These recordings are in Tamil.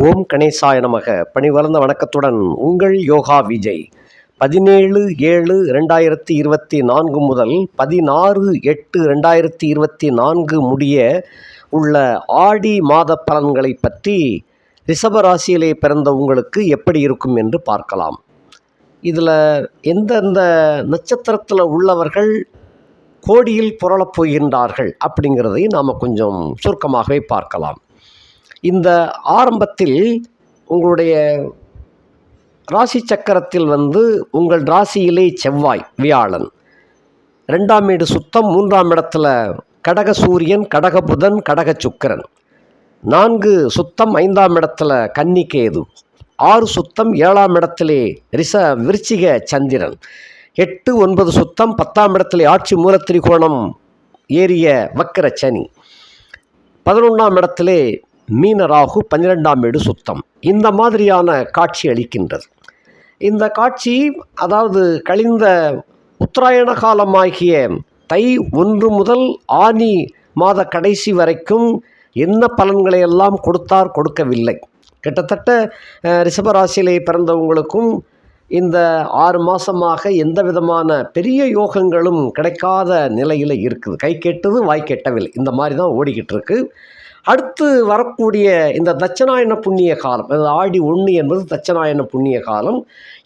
ஓம் கணேசாய நமக. பணிவளர்ந்த வணக்கத்துடன் உங்கள் யோகா விஜய். பதினேழு ஏழு ரெண்டாயிரத்தி இருபத்தி நான்கு முதல் பதினாறு எட்டு ரெண்டாயிரத்தி இருபத்தி நான்கு முடிய உள்ள ஆடி மாத பலன்களை பற்றி ரிஷபராசியிலே பிறந்த உங்களுக்கு எப்படி இருக்கும் என்று பார்க்கலாம். இதில் எந்தெந்த நட்சத்திரத்தில் உள்ளவர்கள் கோடியில் புரளப் போகின்றார்கள் அப்படிங்கிறதையும் நாம் கொஞ்சம் சுருக்கமாகவே பார்க்கலாம். இந்த ஆரம்பத்தில் உங்களுடைய ராசி சக்கரத்தில் வந்து உங்கள் ராசியிலே செவ்வாய் வியாழன். ரெண்டாம் வீடு சுத்தம் மூன்றாம் இடத்துல கடக சூரியன் கடக புதன் கடக சுக்கிரன். நான்கு சுத்தம் ஐந்தாம் இடத்துல கன்னிகேது ஆறு சுத்தம் ஏழாம் இடத்திலே ரிஷ விருச்சிக சந்திரன். எட்டு ஒன்பது சுத்தம் பத்தாம் இடத்திலே ஆட்சி மூலத்திரிகோணம் ஏறிய வக்கர சனி. பதினொன்றாம் இடத்திலே மீன ராகு பன்னிரெண்டாம் வீடு சுத்தம். இந்த மாதிரியான காட்சி அளிக்கின்றது. இந்த காட்சி அதாவது கழிந்த உத்தராயண காலமாகிய தை ஒன்று முதல் ஆனி மாத கடைசி வரைக்கும் என்ன பலன்களை எல்லாம் கொடுத்தார் கொடுக்கவில்லை. கிட்டத்தட்ட ரிஷபராசியிலே பிறந்தவங்களுக்கும் இந்த ஆறு மாதமாக எந்த விதமான பெரிய யோகங்களும் கிடைக்காத நிலையில் இருக்குது. கை கெட்டது வாய் கெட்டவில்லை. இந்த மாதிரி தான் ஓடிக்கிட்டு இருக்குது அடுத்து வரக்கூடிய இந்த தட்சநாயன புண்ணிய காலம் அது ஆடி ஒன்று என்பது தட்சநாயன புண்ணிய காலம்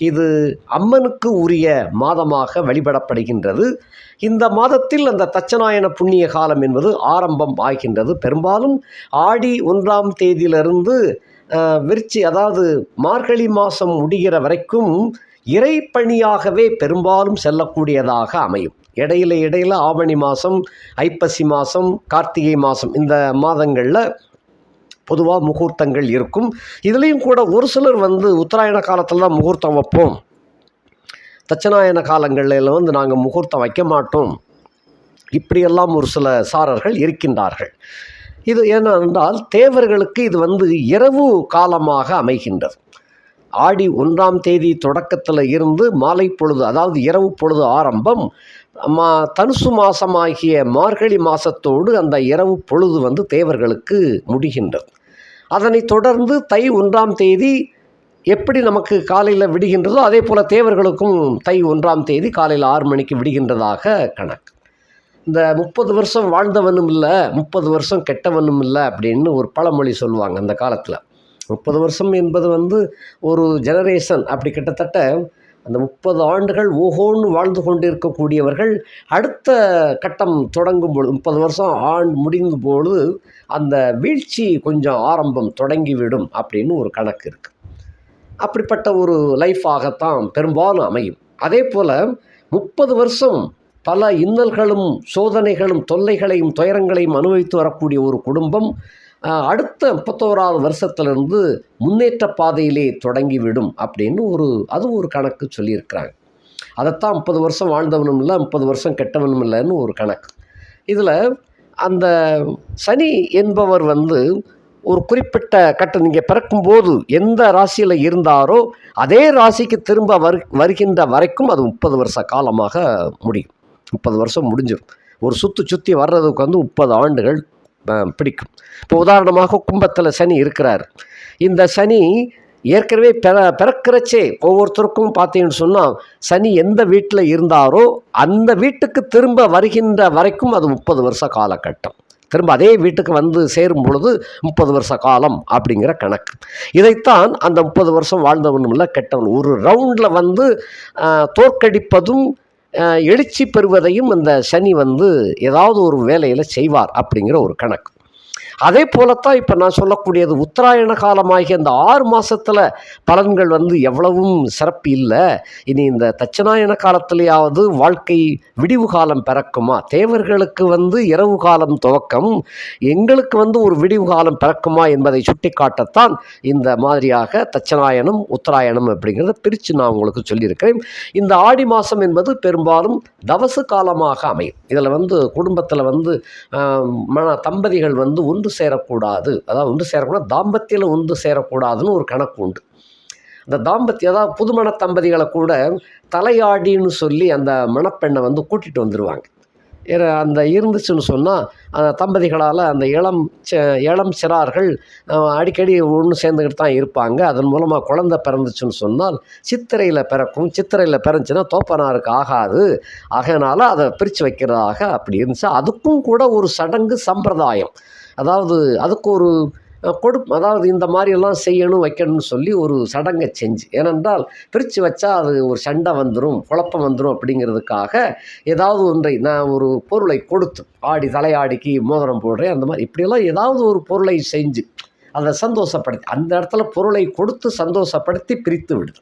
இது அம்மனுக்கு உரிய மாதமாக வழிபடப்படுகின்றது. இந்த மாதத்தில் அந்த தட்சநாயன புண்ணிய காலம் என்பது ஆரம்பம் ஆகின்றது. பெரும்பாலும் ஆடி ஒன்றாம் தேதியிலிருந்து விருச்சி அதாவது மார்கழி மாதம் முடிகிற வரைக்கும் இறைப்பணியாகவே பெரும்பாலும் செல்லக்கூடியதாக அமையும். இடையில இடையில ஆவணி மாதம் ஐப்பசி மாதம் கார்த்திகை மாதம் இந்த மாதங்களில் பொதுவாக முகூர்த்தங்கள் இருக்கும். இதுலேயும் கூட ஒரு சிலர் வந்து உத்தராயண காலத்தில் தான் முகூர்த்தம் வைப்போம். தட்சநாயன காலங்களில் வந்து நாங்கள் முகூர்த்தம் வைக்க மாட்டோம். இப்படியெல்லாம் ஒரு சில சாரர்கள் இருக்கின்றார்கள். இது ஏனென்றால் தேவர்களுக்கு இது வந்து இரவு காலமாக அமைகின்றது. ஆடி ஒன்றாம் தேதி தொடக்கத்தில் இருந்து மாலை பொழுது அதாவது இரவு பொழுது ஆரம்பம் மா தனுசு மாதமாகிய மார்கழி மாதத்தோடு அந்த இரவு பொழுது வந்து தேவர்களுக்கு முடிகின்றது. அதனைத் தொடர்ந்து தை ஒன்றாம் தேதி எப்படி நமக்கு காலையில் விடுகின்றதோ அதே போல் தேவர்களுக்கும் தை ஒன்றாம் தேதி காலையில் ஆறு மணிக்கு விடுகின்றதாக கணக்கு. இந்த முப்பது வருஷம் வாழ்ந்தவனும் இல்லை முப்பது வருஷம் கெட்டவனும் இல்லை அப்படின்னு ஒரு பழமொழி சொல்லுவாங்க அந்த காலத்தில். முப்பது வருஷம் என்பது வந்து ஒரு ஜெனரேஷன் அப்படி கிட்டத்தட்ட அந்த முப்பது ஆண்டுகள் ஓஹோன்னு வாழ்ந்து கொண்டிருக்கக்கூடியவர்கள் அடுத்த கட்டம் தொடங்கும் பொழுது முப்பது வருஷம் ஆண்டு முடிந்த பொழுது அந்த வீழ்ச்சி கொஞ்சம் ஆரம்பம் தொடங்கிவிடும் அப்படின்னு ஒரு கணக்கு இருக்குது அப்படிப்பட்ட ஒரு லைஃபாகத்தான் பெரும்பாலும் அமையும். அதே போல் முப்பது வருஷம் பல இன்னல்களும் சோதனைகளும் தொல்லைகளையும் துயரங்களையும் அனுபவித்து வரக்கூடிய ஒரு குடும்பம் அடுத்த முப்பத்தோராவது வருஷத்துலேருந்து முன்னேற்ற பாதையிலே தொடங்கிவிடும் அப்படின்னு ஒரு அது ஒரு கணக்கு சொல்லியிருக்கிறாங்க. அதைத்தான் முப்பது வருஷம் வாழ்ந்தவனும் இல்லை முப்பது வருஷம் கெட்டவனும் இல்லைன்னு ஒரு கணக்கு. இதில் அந்த சனி என்பவர் வந்து ஒரு குறிப்பிட்ட கட்ட நீங்கள் பிறக்கும்போது எந்த ராசியில் இருந்தாரோ அதே ராசிக்கு திரும்ப வரு வருகின்ற வரைக்கும் அது முப்பது வருஷ காலமாக முடியும். முப்பது வருஷம் முடிஞ்சிடும். ஒரு சுற்று சுற்றி வர்றதுக்கு வந்து முப்பது ஆண்டுகள் பிடிக்கும். இப்போ உதாரணமாக கும்பத்தில் சனி இருக்கிறார். இந்த சனி ஏற்கனவே பிற பிறக்கிறச்சே ஒவ்வொருத்தருக்கும் பார்த்தீங்கன்னு சொன்னால் சனி எந்த வீட்டில் இருந்தாரோ அந்த வீட்டுக்கு திரும்ப வருகின்ற வரைக்கும் அது முப்பது வருஷ காலகட்டம். திரும்ப அதே வீட்டுக்கு வந்து சேரும் பொழுது முப்பது வருஷ காலம் அப்படிங்கிற கணக்கு. இதைத்தான் அந்த முப்பது வருஷம் வாழ்ந்தவனும் இல்லை கெட்டவன் ஒரு ரவுண்டில் வந்து தோற்கடிப்பதும் எழுச்சி பெறுவதையும் இந்த சனி வந்து ஏதாவது ஒரு வேலையில் செய்வார் அப்படிங்கிற ஒரு கணக்கு. அதே போலத்தான் இப்போ நான் சொல்லக்கூடியது உத்தராயண காலமாகிய இந்த ஆறு மாதத்தில் பலன்கள் வந்து எவ்வளவும் சிறப்பு இல்லை. இனி இந்த தட்சநாயன காலத்திலேயாவது வாழ்க்கை விடிவு காலம் பிறக்குமா? தேவர்களுக்கு வந்து இரவு காலம் துவக்கம். எங்களுக்கு வந்து ஒரு விடிவு காலம் பிறக்குமா என்பதை சுட்டிக்காட்டத்தான் இந்த மாதிரியாக தட்சநாயனம் உத்தராயணம் அப்படிங்கிறத பிரித்து நான் உங்களுக்கு சொல்லியிருக்கிறேன். இந்த ஆடி மாதம் என்பது பெரும்பாலும் தவசு காலமாக அமையும். இதில் வந்து குடும்பத்தில் வந்து மன தம்பதிகள் வந்து ஒன்று சேரக்கூடாது. அதாவது ஒன்று சேரக்கூடாது தாம்பத்தியில் ஒன்று சேரக்கூடாதுன்னு ஒரு கணக்கு உண்டு. அந்த தாம்பத்தியம் அதாவது புதுமண தம்பதிகளை கூட தலையாடின்னு சொல்லி அந்த மணப்பெண்ணை வந்து கூட்டிகிட்டு வந்துடுவாங்க அந்த இருந்துச்சுன்னு சொன்னால் அந்த தம்பதிகளால் அந்த இளம் ச- இளம் சிறார்கள் அடிக்கடி ஒன்று சேர்ந்துக்கிட்டு தான் இருப்பாங்க. அதன் மூலமாக குழந்தை பிறந்துச்சுன்னு சொன்னால் சித்திரையில் பிறக்கும் சித்திரையில் பிறந்துச்சுன்னா தோப்பனாருக்கு ஆகாது. ஆகையினால அதை பிரித்து வைக்கிறதாக அப்படி இருந்துச்சு. அதுக்கும் கூட ஒரு சடங்கு சம்பிரதாயம். அதாவது அதுக்கு ஒரு கொடு அதாவது இந்த மாதிரியெல்லாம் செய்யணும் வைக்கணும்னு சொல்லி ஒரு சடங்கை செஞ்சு. ஏனென்றால் பிரித்து வச்சா அது ஒரு சண்டை வந்துடும் குழப்பம் வந்துடும் அப்படிங்கிறதுக்காக ஏதாவது ஒன்றை நான் ஒரு பொருளை கொடுத்து ஆடி தலையாடிக்கு மோதிரம் போடுறேன் அந்த மாதிரி. இப்படியெல்லாம் ஏதாவது ஒரு பொருளை செஞ்சு அதை சந்தோஷப்படுத்தி அந்த இடத்துல பொருளை கொடுத்து சந்தோஷப்படுத்தி பிரித்து விடுது.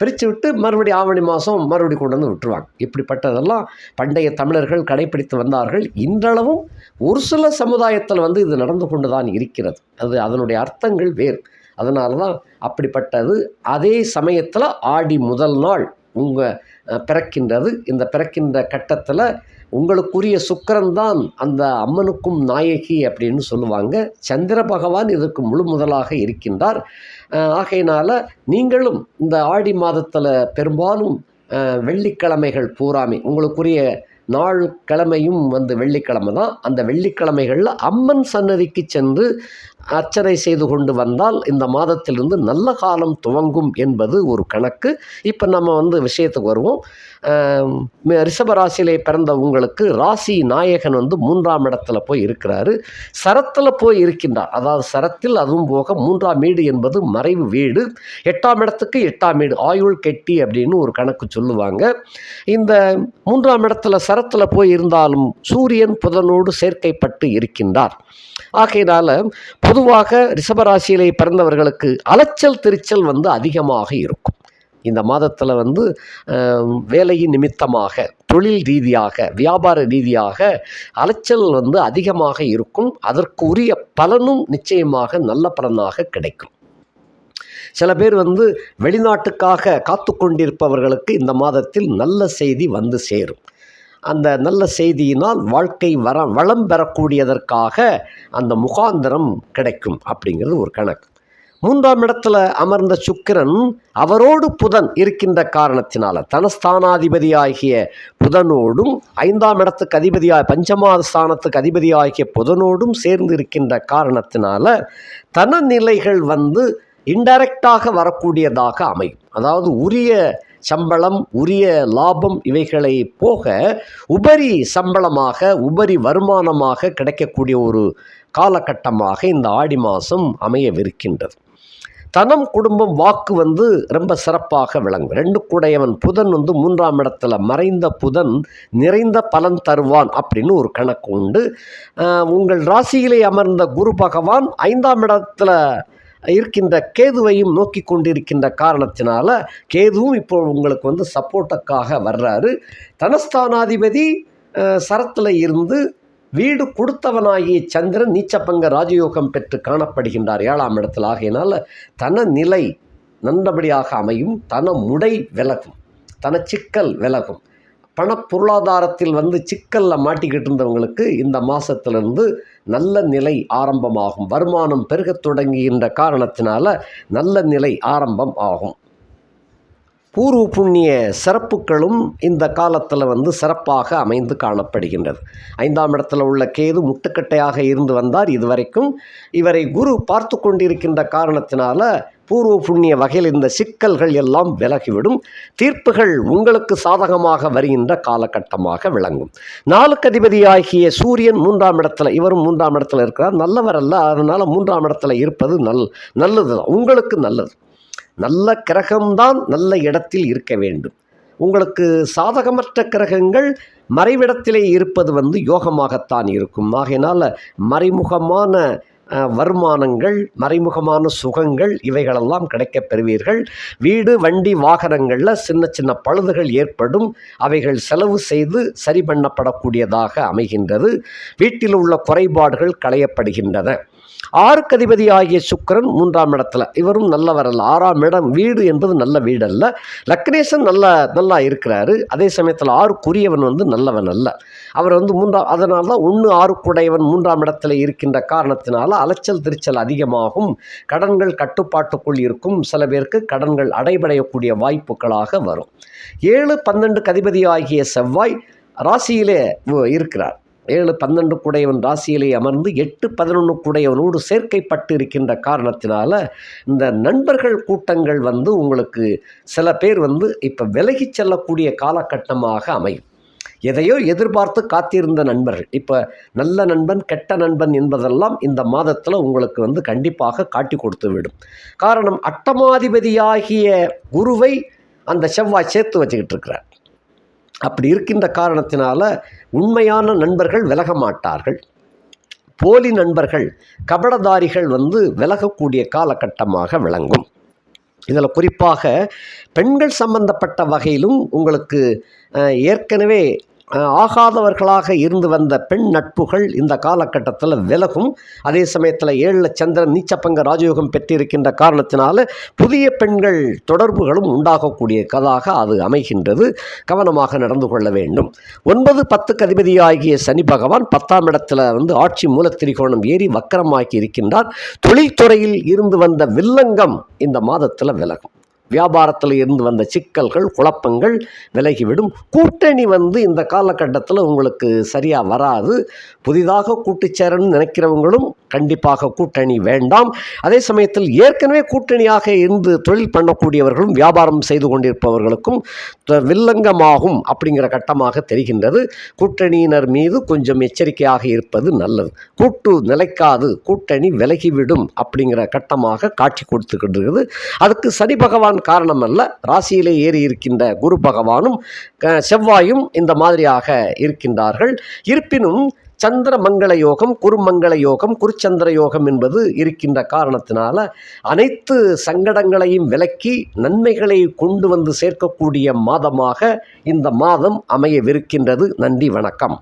பிரித்து விட்டு மறுபடி ஆவணி மாதம் மறுபடி கொண்டு வந்து விட்டுருவாங்க. இப்படிப்பட்டதெல்லாம் பண்டைய தமிழர்கள் கடைப்பிடித்து வந்தார்கள். இன்றளவும் ஒரு சில சமுதாயத்தில் வந்து இது நடந்து கொண்டு தான் இருக்கிறது. அது அதனுடைய அர்த்தங்கள் வேறு. அதனால தான் அப்படிப்பட்டது. அதே சமயத்தில் ஆடி முதல் நாள் உங்கள் பிறக்கின்றது. இந்த பிறக்கின்ற கட்டத்தில் உங்களுக்குரிய சுக்கரன் தான் அந்த அம்மனுக்கும் நாயகி அப்படின்னு சொல்லுவாங்க. சந்திர பகவான் இதற்கு முழு முதலாக இருக்கின்றார். ஆகையினால் நீங்களும் இந்த ஆடி மாதத்தில் பெரும்பாலும் வெள்ளிக்கிழமைகள் பூராமே உங்களுக்குரிய நாள் கிழமையும் வந்து வெள்ளிக்கிழமை தான். அந்த வெள்ளிக்கிழமைகளில் அம்மன் சன்னதிக்கு சென்று அர்ச்சனை செய்து கொண்டு வந்தால் இந்த மாதத்திலிருந்து நல்ல காலம் துவங்கும் என்பது ஒரு கணக்கு. இப்போ நம்ம வந்து விஷயத்துக்கு வருவோம். ஆம், ரிஷப ராசியிலே பிறந்த உங்களுக்கு ராசி நாயகன் வந்து மூன்றாம் இடத்துல போய் இருக்கிறாரு. சரத்தில் போய் இருக்கின்றார். அதாவது சரத்தில் அதுவும் போக மூன்றாம் வீடு என்பது மறைவு வீடு. எட்டாம் இடத்துக்கு எட்டாம் வீடு. ஆயுள் கெட்டி அப்படின்னு ஒரு கணக்கு சொல்லுவாங்க. இந்த மூன்றாம் இடத்துல சரத்தில் போய் இருந்தாலும் சூரியன் புதனோடு சேர்க்கைப்பட்டு இருக்கின்றார். ஆகையினால் பொதுவாக ரிஷபராசியிலே பிறந்தவர்களுக்கு அலைச்சல் திருச்சல் வந்து அதிகமாக இருக்கும். இந்த மாதத்தில் வந்து வேலையின் நிமித்தமாக தொழில் ரீதியாக வியாபார ரீதியாக அலைச்சல் வந்து அதிகமாக இருக்கும். அதற்கு உரிய பலனும் நிச்சயமாக நல்ல பலனாக கிடைக்கும். சில பேர் வந்து வெளிநாட்டுக்காக காத்து கொண்டிருப்பவர்களுக்கு இந்த மாதத்தில் நல்ல செய்தி வந்து சேரும். அந்த நல்ல செய்தியினால் வாழ்க்கை வர வளம் பெறக்கூடியதற்காக அந்த முகாந்திரம் கிடைக்கும் அப்படிங்கிறது ஒரு கணக்கு. மூன்றாம் இடத்துல அமர்ந்த சுக்கிரன் அவரோடு புதன் இருக்கின்ற காரணத்தினால தனஸ்தானாதிபதியாகிய புதனோடும் ஐந்தாம் இடத்துக்கு அதிபதியாக பஞ்சமாத ஸ்தானத்துக்கு அதிபதியாகிய புதனோடும் சேர்ந்து இருக்கின்ற காரணத்தினால தனநிலைகள் வந்து இன்டைரக்டாக வரக்கூடியதாக அமையும். அதாவது உரிய சம்பளம் உரிய லாபம் இவைகளை போக உபரி சம்பளமாக உபரி வருமானமாக கிடைக்கக்கூடிய ஒரு காலகட்டமாக இந்த ஆடி மாதம் அமையவிருக்கின்றது. தனம் குடும்பம் வாக்கு வந்து ரொம்ப சிறப்பாக விளங்கும். ரெண்டு கூடையவன் புதன் வந்து மூன்றாம் இடத்துல மறைந்த புதன் நிறைந்த பலன் தருவான் அப்படின்னு ஒரு கணக்கு உண்டு. உங்கள் ராசியிலே அமர்ந்த குரு பகவான் ஐந்தாம் இடத்துல இருக்கின்ற கேதுவையும் நோக்கி கொண்டிருக்கின்ற காரணத்தினால கேதுவும் இப்போ உங்களுக்கு வந்து சப்போர்ட்டுக்காக வர்றாரு. தனஸ்தானாதிபதி சரத்தில் இருந்து வீடு கொடுத்தவனாகிய சந்திரன் நீச்சப்பங்க ராஜயோகம் பெற்று காணப்படுகின்றார் ஏழாம் இடத்தில். ஆகையினால் தன நிலை நல்லபடியாக அமையும் தன முடை விலகும் தன சிக்கல் விலகும். பண பொருளாதாரத்தில் வந்து சிக்கலில் மாட்டிக்கிட்டு இருந்தவங்களுக்கு இந்த மாதத்திலிருந்து நல்ல நிலை ஆரம்பமாகும். வருமானம் பெருகத் தொடங்குகின்ற காரணத்தினால நல்ல நிலை ஆரம்பம் ஆகும். பூர்வ புண்ணிய சிறப்புகளும் இந்த காலத்தில் வந்து சிறப்பாக அமைந்து காணப்படுகின்றது. ஐந்தாம் இடத்துல உள்ள கேது முட்டுக்கட்டையாக இருந்து வந்தார் இதுவரைக்கும். இவரை குரு பார்த்து கொண்டிருக்கின்ற காரணத்தினால பூர்வ புண்ணிய வகையில் இந்த சிக்கல்கள் எல்லாம் விலகிவிடும். தீர்ப்புகள் உங்களுக்கு சாதகமாக வருகின்ற காலகட்டமாக விளங்கும். நாலுக்கு அதிபதியாகிய சூரியன் மூன்றாம் இடத்துல இவரும் மூன்றாம் இடத்துல இருக்கிறார். நல்லவர் அல்ல அதனால் மூன்றாம் இடத்துல இருப்பது நல் நல்லது தான் உங்களுக்கு நல்லது. நல்ல கிரகம்தான் நல்ல இடத்தில் இருக்க வேண்டும். உங்களுக்கு சாதகமற்ற கிரகங்கள் மறைவிடத்திலே இருப்பது வந்து யோகமாகத்தான் இருக்கும். ஆகையினால் மறைமுகமான வருமானங்கள் மறைமுகமான சுகங்கள் இவைகளெல்லாம் கிடைக்கப் பெறுவீர்கள். வீடு வண்டி வாகனங்களில் சின்ன சின்ன பழுதுகள் ஏற்படும். அவைகள் செலவு செய்து சரி பண்ணப்படக்கூடியதாக அமைகின்றது. வீட்டில் உள்ள குறைபாடுகள் களையப்படுகின்றன. ஆறுக்கு அதிபதி ஆகிய சுக்கிரன் மூன்றாம் இடத்துல. இவரும் நல்லவர் அல்ல. ஆறாம் இடம் வீடு என்பது நல்ல வீடு அல்ல லக்னேசன் நல்ல நல்லா இருக்கிறாரு. அதே சமயத்தில் ஆறுக்குரியவன் வந்து நல்லவன் அல்ல. அவர் வந்து மூன்றாம் அதனால தான் ஒன்று ஆறுக்குடையவன் மூன்றாம் இடத்துல இருக்கின்ற காரணத்தினால அலைச்சல் திருச்சல் அதிகமாகும். கடன்கள் கட்டுப்பாட்டுக்குள் இருக்கும். சில பேருக்கு கடன்கள் அடைபடையக்கூடிய வாய்ப்புகளாக வரும். ஏழு பன்னெண்டு கதிபதி ஆகிய செவ்வாய் ராசியிலே இருக்கிறார். ஏழு பன்னெண்டு குடையவன் ராசியிலே அமர்ந்து எட்டு பதினொன்று குடையவனோடு சேர்க்கைப்பட்டு இருக்கின்ற காரணத்தினால இந்த நண்பர்கள் கூட்டங்கள் வந்து உங்களுக்கு சில பேர் வந்து இப்போ விலகிச் செல்லக்கூடிய காலகட்டமாக அமையும். எதையோ எதிர்பார்த்து காத்திருந்த நண்பர்கள். இப்போ நல்ல நண்பன் கெட்ட நண்பன் என்பதெல்லாம் இந்த மாதத்தில் உங்களுக்கு வந்து கண்டிப்பாக காட்டி கொடுத்து விடும். காரணம் அட்டமாதிபதியாகிய குருவை அந்த செவ்வாய் சேர்த்து வச்சுக்கிட்டு இருக்கிறார். அப்படி இருக்கின்ற காரணத்தினால உண்மையான நண்பர்கள் விலக மாட்டார்கள். போலி நண்பர்கள் கபடதாரிகள் வந்து விலகக்கூடிய காலகட்டமாக விளங்கும். இதில் குறிப்பாக பெண்கள் சம்பந்தப்பட்ட வகையிலும் உங்களுக்கு ஏற்கனவே ஆகாதவர்களாக இருந்து வந்த பெண் நட்புகள் இந்த காலகட்டத்தில் விலகும். அதே சமயத்தில் ஏழில் சந்திரன் நீச்சப்பங்க ராஜயோகம் பெற்றிருக்கின்ற காரணத்தினால புதிய பெண்கள் தொடர்புகளும் உண்டாகக்கூடிய கதாக அது அமைகின்றது. கவனமாக நடந்து கொள்ள வேண்டும். ஒன்பது பத்துக்கு அதிபதியாகிய சனி பகவான் பத்தாம் இடத்துல வந்து ஆட்சி மூலத்திரிகோணம் ஏறி வக்கரமாக்கி இருக்கின்றார். தொழில்துறையில் இருந்து வந்த வில்லங்கம் இந்த மாதத்தில் விலகும். வியாபாரத்தில் இருந்து வந்த சிக்கல்கள் குழப்பங்கள் விலகிவிடும். கூட்டணி வந்து இந்த காலகட்டத்தில் உங்களுக்கு சரியாக வராது. புதிதாக கூட்டுச்சேரணும்னு நினைக்கிறவங்களும் கண்டிப்பாக கூட்டணி வேண்டாம். அதே சமயத்தில் ஏற்கனவே கூட்டணியாக இருந்து தொழில் பண்ணக்கூடியவர்களும் வியாபாரம் செய்து கொண்டிருப்பவர்களுக்கும் வில்லங்கமாகும் அப்படிங்கிற கட்டமாக தெரிகின்றது. கூட்டணியினர் மீது கொஞ்சம் எச்சரிக்கையாக இருப்பது நல்லது. கூட்டு நிலைக்காது கூட்டணி விலகிவிடும் அப்படிங்கிற கட்டமாக காட்சி கொடுத்துக்கிட்டு அதுக்கு சனி பகவான் காரணம் அல்ல ராசியிலே ஏறி இருக்கின்ற குரு பகவானும் செவ்வாயும் இந்த மாதிரியாக இருக்கின்றார்கள். இருப்பினும் சந்திர மங்கள யோகம் குருமங்கள யோகம் குருச்சந்திர யோகம் என்பது இருக்கின்ற காரணத்தினால அனைத்து சங்கடங்களையும் விலக்கி நன்மைகளை கொண்டு வந்து சேர்க்கக்கூடிய மாதமாக இந்த மாதம் அமையவிருக்கின்றது. நன்றி வணக்கம்.